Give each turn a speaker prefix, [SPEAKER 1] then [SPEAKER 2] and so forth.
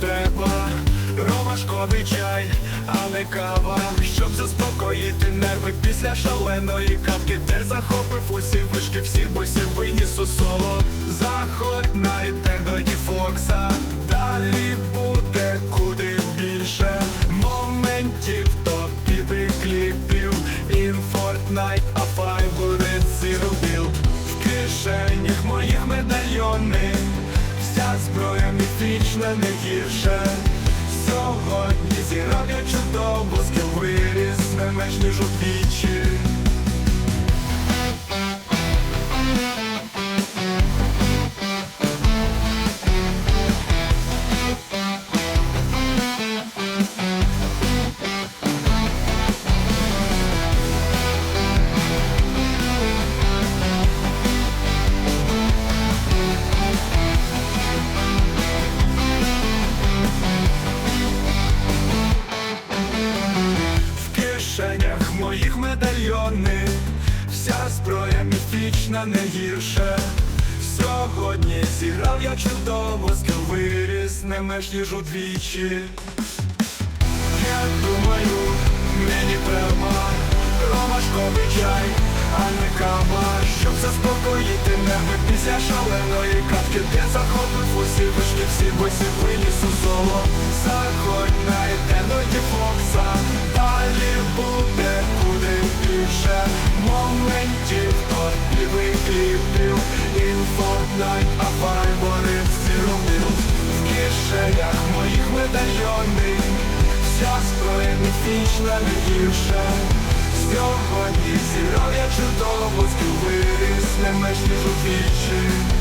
[SPEAKER 1] треба. Ромашковий чай, а не кава, щоб заспокоїти нерви після шаленої капки, де захопив усі вишки, всіх босів виніс у соло. Заходь на Nintendo Фокса, далі буде куди більше. Моментів, топ-біти кліпів, in Fortnite, а фай буде Zero Build В кишенях моїх медальйони, вся зброя міфічна не гірше. Сьогодні зіграв я чудово, скіл виріс не менш ніж у В моїх медальйони, вся зброя міфічна не гірше. Сьогодні зіграв я чудово, скіл виріс не менш ніж удвічі. Я думаю, мені треба ромашковий чай, а не кава, щоб заспокоїти нерви після шаленої катки, де захопив усі вишки, всі босі виніс у соло. Моментів, торпівих кліпів, інфорнайт, а файбори всі робив в кишенях моїх медальйонів. Вся зброя міфічна гірше Сьогодні зіграв я чудово, виріс не менш ніж удвічі